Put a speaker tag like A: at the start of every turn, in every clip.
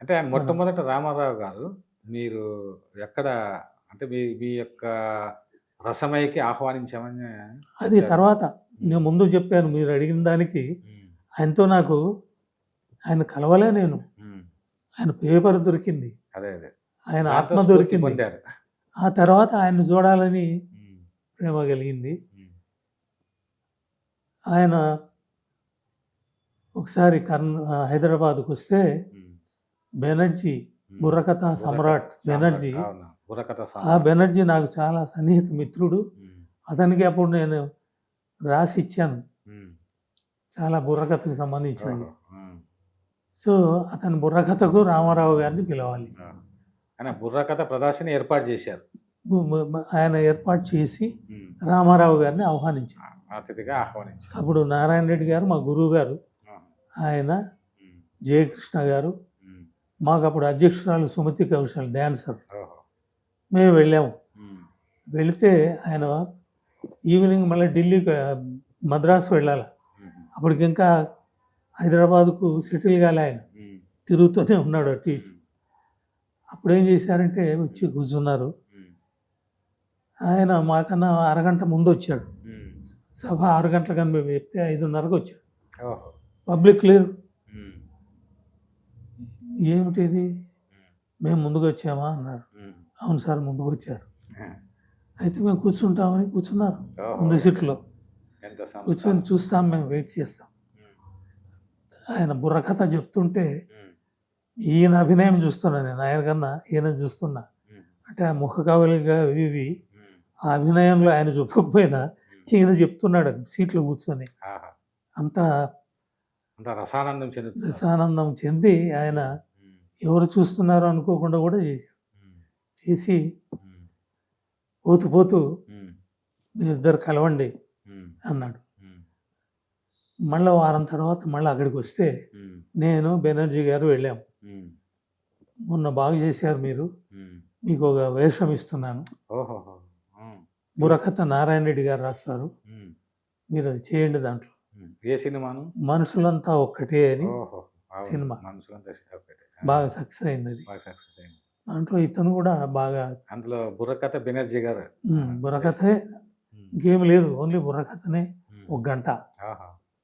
A: అంటే మొట్టమొదట రామారావు గారు మీరు ఎక్కడ అంటే మీ మీ యొక్క రసమయ్యకి ఆహ్వానించామని
B: అది. తర్వాత నేను ముందు చెప్పాను మీరు అడిగిన దానికి ఆయనతో నాకు ఆయన కలవలే నేను. ఆయన పేపర్ దొరికింది.
A: అదే అదే.
B: ఆయన ఆత్మ దొరికింది. ఆ తర్వాత ఆయన చూడాలని ప్రేమ కలిగింది. ఆయన ఒకసారి కర్ణ హైదరాబాద్కు వస్తే బెనర్జీ. బుర్రకథ సమ్రాట్ బెనర్జీ. ఆ. బెనర్జీ నాకు చాలా సన్నిహిత మిత్రుడు. అతనికి అప్పుడు నేను రాసి ఇచ్చాను చాలా బుర్రకథకు సంబంధించినవి.
A: ఉమ్,
B: సో అతని బుర్రకథకు రామారావు గారిని పిలవాలి.
A: ఆయన బుర్రకథ ప్రదర్శన ఏర్పాటు చేశారు.
B: ఆయన ఏర్పాటు చేసి రామారావు గారిని ఆహ్వానించారు.
A: అతిథిగా ఆహ్వానించారు.
B: అప్పుడు నారాయణ రెడ్డి గారు మా గురువు గారు ఆయన జయకృష్ణ గారు మాకు అప్పుడు అధ్యక్షురాలు సుమతి కౌశల్ డాన్సర్.
A: ఓహో,
B: మేము వెళ్ళాము. వెళితే ఆయన ఈవినింగ్ మళ్ళీ ఢిల్లీకి ఆ, మద్రాసు వెళ్ళాలి. అప్పటికి ఇంకా హైదరాబాద్కు సెటిల్ కాలే ఆయన. తిరుగుతూనే ఉన్నాడు అటు ఇటు. అప్పుడు ఏం చేశారంటే వచ్చి కూర్చున్నారు. ఆయన మాకన్నా అరగంట ముందు వచ్చాడు సభ ఆరు గంటలకు మేము చెప్తే ఐదున్నరకు వచ్చాడు. పబ్లిక్ లేరు. ఏమిటిది? మేము ముందుకు వచ్చామా అన్నారు అవును సార్ ముందుకు వచ్చారు అయితే మేము కూర్చుంటామని కూర్చున్నారు. ముందు సీట్లో. కూర్చొని చూస్తాం మేము వెయిట్ చేస్తాం. ఆయన బుర్రకథ చెప్తుంటే ఈయన అభినయం చూస్తున్నా నేను ఆయన కన్నా ఈయన చూస్తున్నా. అంటే ఆ ముఖ కవలిగా ఇవి ఆ అభినయంలో ఆయన చెప్పకపోయినా. ఈయన చెప్తున్నాడు సీట్లో కూర్చొని. అంత
A: అంత రసానందం చెందుతుంది
B: రసానందం చెంది ఆయన ఎవరు చూస్తున్నారో అనుకోకుండా కూడా చేశాడు
A: ఉమ్,
B: చేసి పోతూ పోతూ మీరిద్దరు కలవండి అన్నాడు. మళ్ళీ వారం తర్వాత మళ్ళీ అక్కడికి వస్తే నేను బెనర్జీ గారు వెళ్ళాం.
A: ఉమ్,
B: మొన్న బాగా చేశారు మీరు. మీకు ఒక వేషం ఇస్తున్నాను. బుర్రకథ నారాయణ రెడ్డి గారు రాస్తారు. మీరు అది చేయండి దాంట్లో.
A: ఏ సినిమాను?
B: మనుషులంతా ఒక్కటే అని సినిమా.
A: మనుషులంతా
B: బాగా సక్సెస్ అయింది అది
A: బాగా సక్సెస్ అయింది.
B: దాంట్లో ఇతను కూడా బాగా
A: అందులో బుర్రకథ బెనర్జీ గారు.
B: బుర్రకథే ఇంకేం లేదు ఓన్లీ బుర్రకథనే ఒక గంట.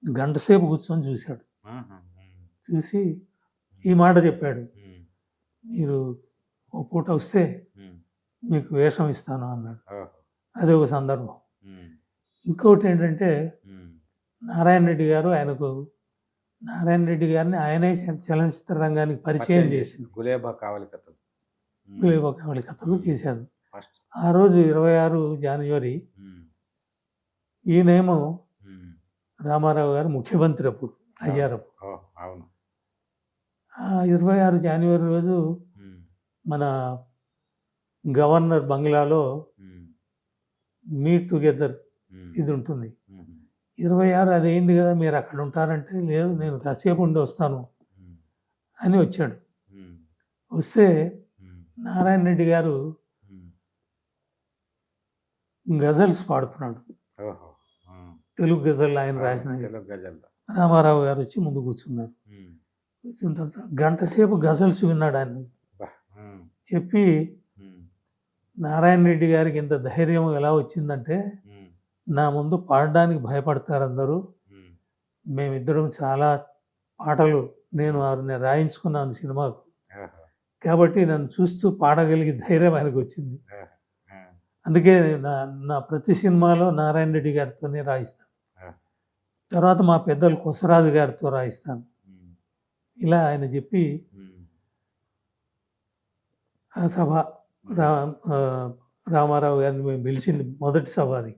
B: గంట సేపు కూర్చొని చూశాడు. చూసి ఈ మాట చెప్పాడు. మీరు ఓ పూట వస్తే మీకు వేషం ఇస్తాను అన్నాడు. అది ఒక సందర్భం. ఇంకోటి ఏంటంటే నారాయణ రెడ్డి గారు ఆయనకు నారాయణ రెడ్డి గారిని ఆయనే చలనచిత్ర రంగానికి పరిచయం చేసింది.
A: గులేబా కావలి కథలు
B: గులేబా కావలి కథలు
A: ఫస్ట్.
B: ఆ రోజు ఇరవై ఆరు జనవరి ఈయనేమో రామారావు గారు ముఖ్యమంత్రి అప్పుడు అయ్యారు
A: ఓ అవును.
B: ఆ ఇరవై ఆరు జనవరి రోజు మన గవర్నర్ బంగ్లాలో మీట్ టుగెదర్ ఇది ఉంటుంది. ఇరవై ఆరు అది అయింది కదా మీరు అక్కడ ఉంటారంటే లేదు నేను కాసేపు ఉండి వస్తాను అని వచ్చాడు. వస్తే నారాయణ రెడ్డి గారు గజల్స్ పాడుతున్నాడు. తెలుగు గజల్ ఆయన రాసిన రామారావు గారు వచ్చి ముందు కూర్చున్నారు. కూర్చున్న తర్వాత గంట సేపు గజల్స్ విన్నాడు ఆయన. చెప్పి నారాయణ రెడ్డి గారికి ఇంత ధైర్యం ఎలా వచ్చిందంటే నా ముందు పాడడానికి భయపడతారు అందరూ మేమిద్దరం చాలా పాటలు నేను వారిని రాయించుకున్నాను సినిమాకు. కాబట్టి నన్ను చూస్తూ పాడగలిగే ధైర్యం ఆయనకు వచ్చింది అందుకే నా నా ప్రతి సినిమాలో నారాయణ రెడ్డి గారితోనే రాయిస్తాను. తర్వాత మా పెద్దలు కొసరాజు గారితో రాయిస్తాను. ఇలా ఆయన చెప్పి ఆ సభ రా రామారావు గారిని మేము పిలిచింది మొదటి సభ అది.